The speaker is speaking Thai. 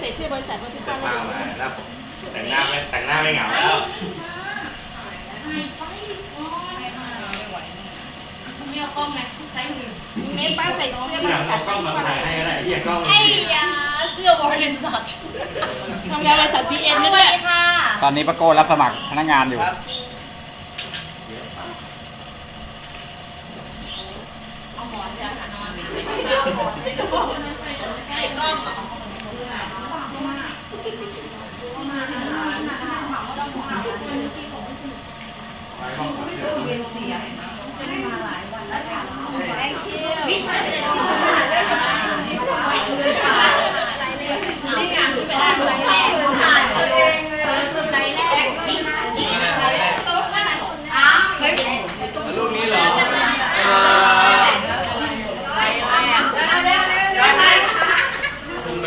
ไม่ใส่เสื้อบริษัทเพราะที่จะป้าพาไม่มาแล้วแต่งหน้าไม่แต่งหน้าไม่เหงาแล้วไม่เอากล้องไหมใช้มือเมย์ป้าใส่เสื้อบหลัริงษัเอาทกล้องมาถ่ายให้ก็ได้เหี้ยกล้องไอ้ยาเสื้อบริษัททำงานบริษัทพีเอ็นสด้วัวสยดีค่ะตอนนี้ป้าโก้รับสมัครพนักงานอยู่เอาหมอนจะหานอนเอาหมอนไปดูไอ้กล้องเหรอ ไปห้องก่อนวิ่งไปเลย